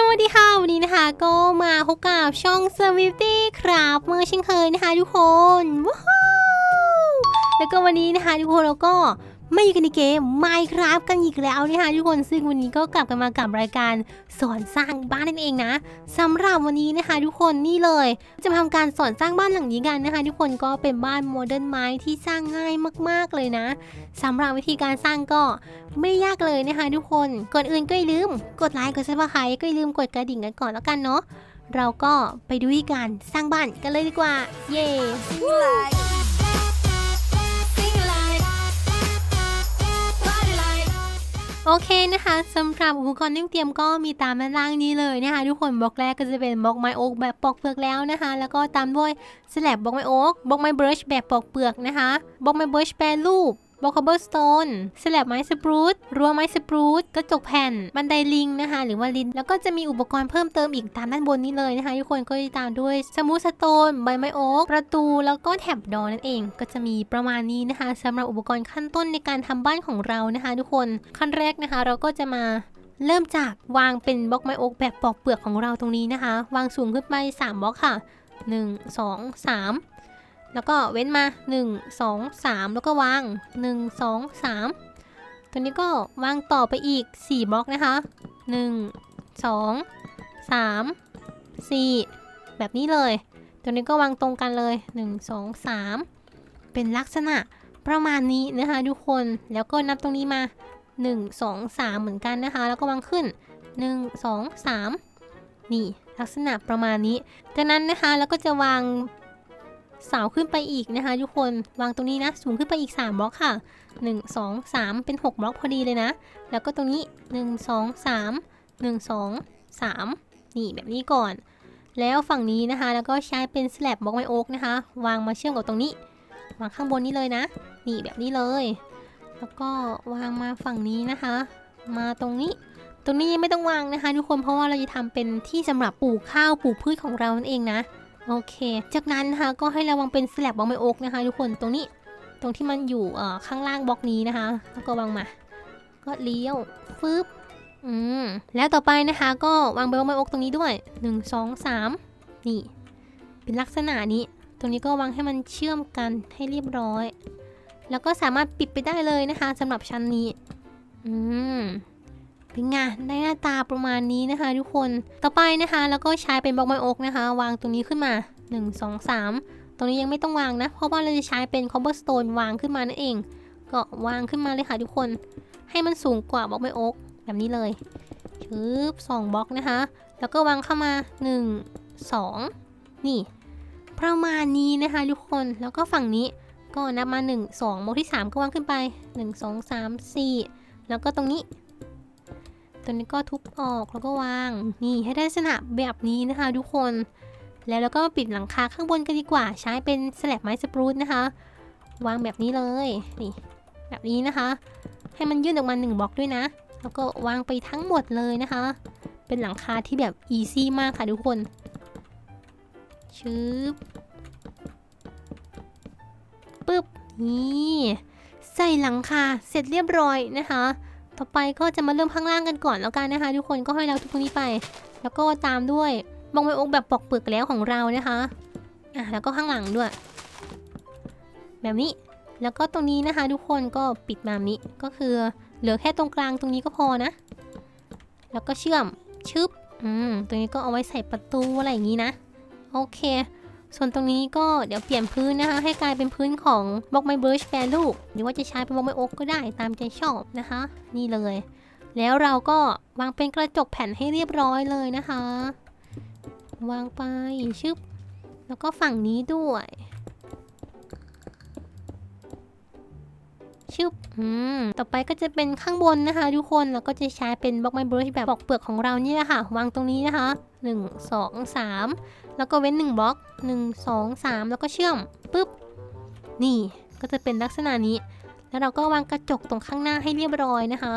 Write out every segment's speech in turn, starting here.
สวัสดีค่ะวันนี้นะคะก็มาพบกับช่องเซอร์วิฟตี้ครับเมื่อเช่นเคยนะคะทุกคนว้าวแล้วก็วันนี้นะคะทุกคนเราก็ ไม่อยู่กันในเกม Minecraft กันอีกแล้วนะคะทุกคนซึ่งวันนี้ก็กลับกันมากับรายการสอนสร้างบ้านนั่นเองนะสำหรับวันนี้นะคะทุกคนนี่เลย จะมาทำการสอนสร้างบ้านหลังนี้กันนะคะทุกคนก็เป็นบ้านโมเดิร์นไม้ที่สร้างง่ายมาก ๆเลยนะสำหรับวิธีการสร้างก็ไม่ยากเลยนะคะทุกคนก่อนอื่นก็อย่าลืม กดไลค์กดซับสไครต์ก็อย่าลืมกดกระดิ่งกันก่อนแล้วกันเนาะเราก็ไปดูวิธีการสร้างบ้านกันเลยดีกว่า เย้ โอเคนะคะสำหรับอุปกรณ์ที่เตรียมก็มีตามด้านล่างนี้เลยนะคะทุกคนบล็อกแรกก็จะเป็นบล็อกไม้โอ๊กแบบปอกเปลือกแล้วนะคะ แล้วก็ตามด้วยสแลบบล็อกไม้โอ๊กบล็อกไม้เบรชแบบปอกเปลือกนะคะบล็อกไม้เบรชแปรรูป บล็อกคาร์บอนสโตนสแลบไม้สปรูตรั้วไม้สปรูตกระจกแผ่น บันไดลิงนะคะ หรือว่าลิน แล้วก็จะมีอุปกรณ์เพิ่มเติมอีกตามด้านบนนี้เลยนะคะทุกคนก็จะตามด้วยสมูสโตนใบไม้โอ๊กประตูแล้วก็แถบดอนั่นเอง ก็จะมีประมาณนี้นะคะสำหรับอุปกรณ์ขั้นต้นในการทำบ้านของเรานะคะ ทุกคนขั้นแรกนะคะ เราก็จะมาเริ่มจากวางเป็นบล็อกไม้โอ๊กแบบปอกเปลือกของเราตรงนี้นะคะ วางสูงขึ้นไป3บล็อกค่ะ 1 2 3 แล้วก็เว้นมา 1 2 3 แล้วก็วาง 1 2 3 ตัวนี้ก็วางต่อไปอีก 4 บล็อกนะคะ 1 2 3 4 แบบนี้เลย ตัวนี้ก็วางตรงกันเลย 1 2 3 เป็นลักษณะประมาณนี้นะคะทุกคน แล้วก็นับตรงนี้มา 1 2 3 เหมือนกันนะคะ แล้วก็วางขึ้น 1 2 3 นี่ลักษณะประมาณนี้ จากนั้นนะคะแล้วก็จะวาง สาขึ้นไปอีกนะคะทุกคนวางตรงนี้นะสูงขึ้นไปอีก 3บล็อกค่ะ 1 2 3 เป็น 6บล็อกพอดีเลยนะ แล้วก็ตรงนี้ 1 2 3 1 2 3 นี่แบบนี้ก่อน แล้วฝั่งนี้นะคะ แล้วก็ใช้เป็นสแลบบล็อกไม้โอ๊กนะคะ วางมาเชื่อมกับตรงนี้ วางข้างบนนี้เลยนะ นี่แบบนี้เลย แล้วก็วางมาฝั่งนี้นะคะ มาตรงนี้ตรงนี้ไม่ต้องวางนะคะ ทุกคนเพราะว่าเราจะทำเป็นที่สำหรับปลูกข้าวปลูกพืชของเรานั่นเองนะ โอเค จากนั้นนะคะก็ให้ราวางเป็นสแลบบล็อกไม้โอ๊กนะคะทุกคนตรงนี้ตรงที่มันอยู่เอ่อข้างล่างบล็อกนี้นะคะ แล้วก็วางมา ก็เลี้ยวฟึบอืมแล้วต่อไปนะคะก็วางบล็อกไม้โอ๊กตรงนี้ด้วย 1 2 3 นี่ เป็นลักษณะนี้ ตรงนี้ก็วางให้มันเชื่อมกันให้เรียบร้อย แล้วก็สามารถปิดไปได้เลยนะคะสำหรับชั้นนี้ อืม เป็นไงได้หน้าตาประมาณนี้นะคะ ทุกคนต่อไปนะคะ แล้วก็ใช้เป็นบล็อกไม้โอ๊กนะคะ วางตรงนี้ขึ้นมา 1 2 3 ตรงนี้ยังไม่ต้องวางนะ เพราะว่าเราจะใช้เป็นคอ b เบอร์สโตนวางขึ้นมานั่นเอง ก็วางขึ้นมาเลยค่ะทุกคน ให้มันสูงกว่าบล็อกไม้โอ๊กแบบนี้เลยชึบสองบล็อกนะคะ แล้วก็วางเข้ามา 1 2 นี่ ประมาณนี้นะคะทุกคนแล้วก็ฝั่งนี้ก็นับมา 1 2บล็อกที่ 3 ก็วางขึ้นไป 1 2 3 4 แล้วก็ตรงนี้ ตัวนี้ก็ทุบออกแล้วก็วาง นี่ให้ได้ลักษณะแบบนี้นะคะ ทุกคน แล้วเราก็ปิดหลังคาข้างบนกันดีกว่า ใช้เป็นสแลบไม้สปรูตนะคะ วางแบบนี้เลย นี่ แบบนี้นะคะ ให้มันยื่นออกมา1บล็อกด้วยนะ แล้วก็วางไปทั้งหมดเลยนะคะ เป็นหลังคาที่แบบอีซี่มากค่ะทุกคนชึบปึ๊บ นี่ ใส่หลังคาเสร็จเรียบร้อยนะคะ ต่อไปก็จะมาเริ่มข้างล่างกันก่อนแล้วกันนะคะ ทุกคนก็ให้เราทุกตรงนี้ไป แล้วก็ตามด้วยบองไมโอ๊กแบบปอกเปลือกแล้วของเรานะคะอะแล้วก็ข้างหลังด้วย แบบนี้แล้วก็ตรงนี้นะคะ ทุกคนก็ปิดมาแบบนี้ก็คือเหลือแค่ตรงกลางตรงนี้ก็พอนะ แล้วก็เชื่อมชึบอืมตรงนี้ก็เอาไว้ใส่ประตูอะไรอย่างนี้นะ โอเค ส่วนตรงนี้ก็เดี๋ยวเปลี่ยนพื้นนะคะให้กลายเป็นพื้นของบล็อกไม้เบิร์ชแปรรูปหรือว่าจะใช้เป็นบล็อกไม้โอ๊กก็ได้ตามใจชอบนะคะ นี่เลย แล้วเราก็วางเป็นกระจกแผ่นให้เรียบร้อยเลยนะคะ วางไปชึบแล้วก็ฝั่งนี้ด้วยชึบอืม ต่อไปก็จะเป็นข้างบนนะคะ ทุกคน แล้วก็จะใช้เป็นบล็อกไม้เบิร์ชแบบปอกเปลือกของเรานี่แหละค่ะ วางตรงนี้นะคะ 1 2 3 แล้วก็เว้น 1 บล็อก 1 2 3 แล้วก็เชื่อมปึ๊บ นี่ก็จะเป็นลักษณะนี้ แล้วเราก็วางกระจกตรงข้างหน้าให้เรียบร้อยนะคะ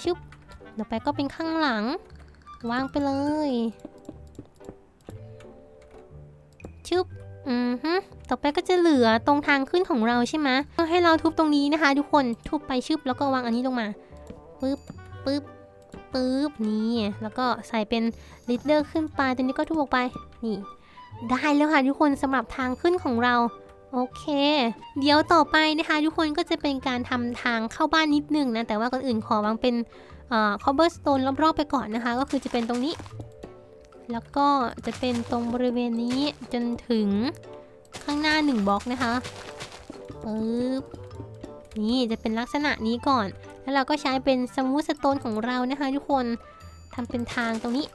ชึบต่อไปก็เป็นข้างหลัง วางไปเลยชึบอือฮึต่อไปก็จะเหลือตรงทางขึ้นของเราใช่ไหมก็ให้เราทุบตรงนี้นะคะ ทุกคนทุบไปชึบแล้วก็วางอันนี้ลงมาปึ๊บปึ๊บ ปึ๊บนี่แล้วก็ใส่เป็นลิดเดอร์ขึ้นไปตัวนี้ก็ทุบออกไปนี่ ได้แล้วค่ะทุกคนสำหรับทางขึ้นของเราโอเค เดี๋ยวต่อไปนะคะ ทุกคนก็จะเป็นการทำทางเข้าบ้านนิดนึงนะ แต่ว่าก่อนอื่นขอวางเป็นเอ่อ cobblestone รอบๆไปก่อนนะคะ ก็คือจะเป็นตรงนี้ แล้วก็จะเป็นตรงบริเวณนี้จนถึงข้างหน้า 1บล็อกนะคะปึ๊บ นี่จะเป็นลักษณะนี้ก่อน แล้วเราก็ใช้เป็นสมูทสโตนของเรานะคะทุกคนทำเป็นทางตรงนี้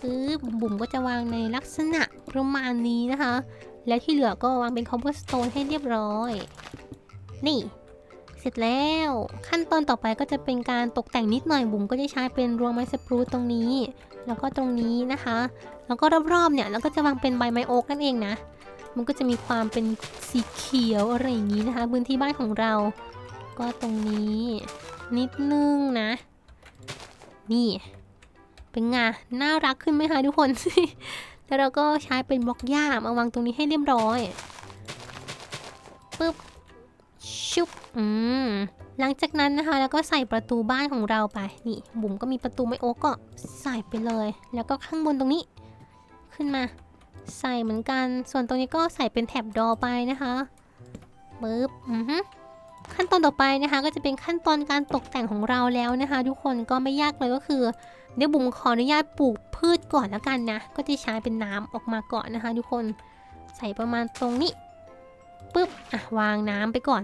ปึ๊บบุ๋มก็จะวางในลักษณะประมาณนี้นะคะ และที่เหลือก็วางเป็นคอมโพสโตนให้เรียบร้อย นี่ เสร็จแล้ว ขั้นตอนต่อไปก็จะเป็นการตกแต่งนิดหน่อยบุ๋มก็จะใช้เป็นรวงไม้สปรูตตรงนี้ แล้วก็ตรงนี้นะคะ แล้วก็รอบๆเนี่ยแล้วก็จะวางเป็นใบไม้โอ๊กนั่นเองนะ มันก็จะมีความเป็นสีเขียวอะไรอย่างนี้นะคะพื้นที่บ้านของเรา ก็ตรงนี้นิดนึงนะ นี่ เป็นไงน่ารักขึ้นไหมคะทุกคน แล้วเราก็ใช้เป็นบล็อกหญ้ามาวางตรงนี้ให้เรียบร้อยปึ๊บชุบอืมหลังจากนั้นนะคะ แล้วก็ใส่ประตูบ้านของเราไป นี่บุ๋มก็มีประตูไม้โอ๊กก็ใส่ไปเลย แล้วก็ข้างบนตรงนี้ ขึ้นมา ใส่เหมือนกัน ส่วนตรงนี้ก็ใส่เป็นแถบดอไปนะคะปึ๊บอือฮึขั้นตอนต่อไปนะคะก็จะเป็นขั้นตอนการตกแต่งของเราแล้วนะคะ ทุกคนก็ไม่ยากเลยก็คือ เดี๋ยวบุ๋มขออนุญาตปลูกพืชก่อนแล้วกันนะ ก็จะใช้เป็นน้ำออกมาก่อนนะคะ ทุกคนใส่ประมาณตรงนี้ปึ๊บอะวางน้ำไปก่อน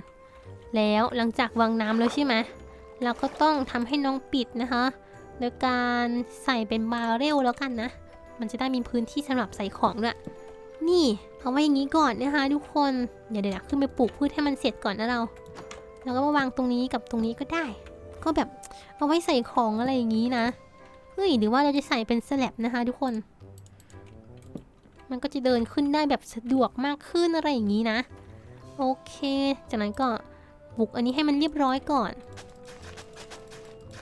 แล้วหลังจากวางน้ำแล้วใช่ไหมเราก็ต้องทำให้น้องปิดนะคะโดยการใส่เป็นบาร์เรลแล้วกันนะ มันจะได้มีพื้นที่สำหรับใส่ของด้วย นี่เอาไว้อย่างนี้ก่อนนะคะทุกคนเดี๋ยวเดี๋ยวขึ้นไปปลูกพืชให้มันเสร็จก่อนนะเรา แล้วก็มาวางตรงนี้กับตรงนี้ก็ได้ ก็แบบเอาไว้ใส่ของอะไรอย่างนี้นะเฮ้ยหรือว่าเราจะใส่เป็นสแลบนะคะ ทุกคน มันก็จะเดินขึ้นได้แบบสะดวกมากขึ้นอะไรอย่างนี้นะ โอเค จากนั้นก็บุกอันนี้ให้มันเรียบร้อยก่อน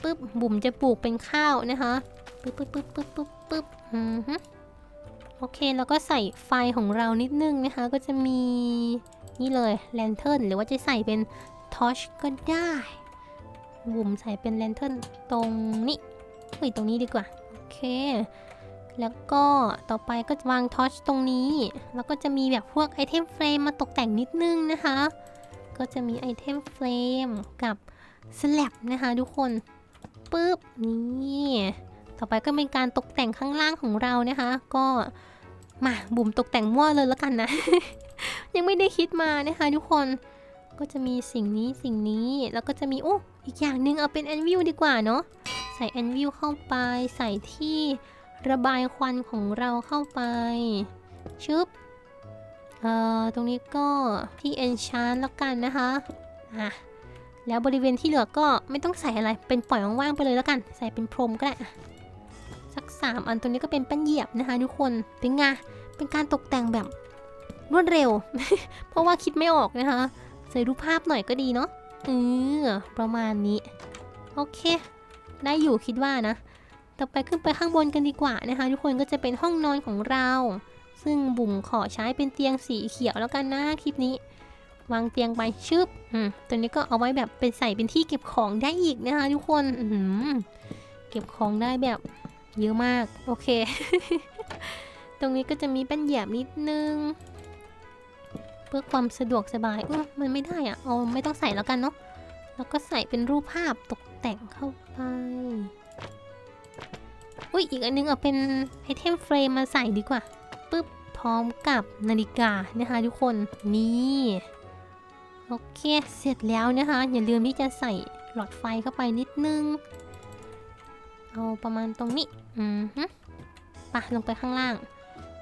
ปึ๊บบุ๋มจะปลูกเป็นข้าวนะคะปึ๊บปึ๊บปึ๊บปึ๊บปึ๊บปึ๊บ อือฮึโอเค แล้วก็ใส่ไฟของเรานิดนึงนะคะ ก็จะมีนี่เลยแลนเทิร์นหรือว่าจะใส่เป็นทอชก็ได้บุ๋มใส่เป็นแลนเทิร์นตรงนี้เฮ้ยตรงนี้ดีกว่า โอเค แล้วก็ต่อไปก็วางทอชตรงนี้ แล้วก็จะมีแบบพวกไอเทมเฟรมมาตกแต่งนิดนึงนะคะ ก็จะมีไอเทมเฟรมกับสแลบนะคะทุกคน ปึ๊บ นี่ ต่อไปก็เป็นการตกแต่งข้างล่างของเรานะคะ ก็มาบุ๋มตกแต่งมั่วเลยแล้วกันนะ ยังไม่ได้คิดมานะคะทุกคนก็จะมีสิ่งนี้สิ่งนี้แล้วก็จะมีโอ้อีกอย่างหนึ่งเอาเป็นแอนวิลดีกว่าเนาะใส่แอนวิลเข้าไป ใส่ที่ระบายควันของเราเข้าไป ชึบเอ่อตรงนี้ก็ที่เอนชานแล้วกันนะคะอะแล้วบริเวณที่เหลือก็ไม่ต้องใส่อะไรเป็นปล่อยว่างๆไปเลยแล้วกัน ใส่เป็นพรมก็ได้ อะสักสามอันตรงนี้ก็เป็นแป้นเหยียบนะคะทุกคนเป็นไงเป็นการตกแต่งแบบรวดเร็ว เพราะว่าคิดไม่ออกนะคะใส่รูปภาพหน่อยก็ดีเนาะเออประมาณนี้ โอเค ได้อยู่คิดว่านะ ต่อไปขึ้นไปข้างบนกันดีกว่านะคะ ทุกคนก็จะเป็นห้องนอนของเรา ซึ่งบุ๋มขอใช้เป็นเตียงสีเขียวแล้วกันนะคลิปนี้ วางเตียงไปชึบอืมตัวนี้ก็เอาไว้แบบเป็นใส่เป็นที่เก็บของได้อีกนะคะ ทุกคนอืเก็บของได้แบบ เยอะมาก โอเค ตรงนี้ก็จะมีเป็นเหยียบนิดนึง เพื่อความสะดวกสบายเออมันไม่ได้อะเอาไม่ต้องใส่แล้วกันเนาะแล้วก็ใส่เป็นรูปภาพตกแต่งเข้าไปอุ้ยอีกอันนึงเอาเป็นไอเทมเฟรมมาใส่ดีกว่าปึ๊บพร้อมกับนาฬิกานะคะทุกคนนี่โอเค เสร็จแล้วนะคะ อย่าลืมที่จะใส่หลอดไฟเข้าไปนิดนึง เอาประมาณตรงนี้ อือฮึปะลงไปข้างล่าง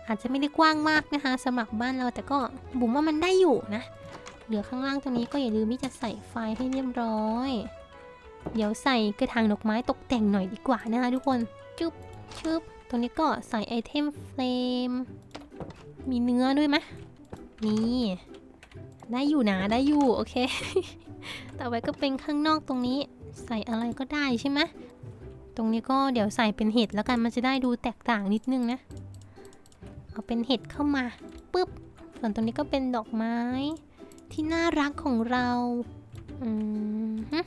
อาจจะไม่ได้กว้างมากนะคะสำหรับบ้านเราแต่ก็บุ๋มว่ามันได้อยู่นะ เหลือข้างล่างตรงนี้ก็อย่าลืมที่จะใส่ไฟให้เรียบร้อย เดี๋ยวใส่กระถางดอกไม้ตกแต่งหน่อยดีกว่านะคะทุกคน จุ๊บชึบตรงนี้ก็ใส่ไอเทมเฟรม มีเนื้อด้วยไหมนี่ได้อยู่นะได้อยู่ โอเค ต่อไปก็เป็นข้างนอกตรงนี้ ใส่อะไรก็ได้ใช่ไหม ตรงนี้ก็เดี๋ยวใส่เป็นเห็ดแล้วกันมันจะได้ดูแตกต่างนิดนึงนะ เอาเป็นเห็ดเข้ามาปุ๊บ ส่วนตรงนี้ก็เป็นดอกไม้ ที่น่ารักของเราอืมฮึ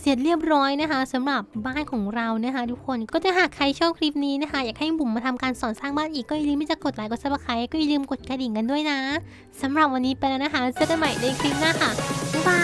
เสร็จเรียบร้อยนะคะสำหรับบ้านของเรานะคะ ทุกคนก็ถ้าหากใครชอบคลิปนี้นะคะ อยากให้บุ๋มมาทำการสอนสร้างบ้านอีกก็อย่าลืมที่จะกดไลค์กดซับสไครต์ก็อย่าลืมกดกระดิ่งกันด้วยนะสำหรับวันนี้ไปแล้วนะคะเจอกันใหม่ในคลิปหน้าค่ะบ๊ายบาย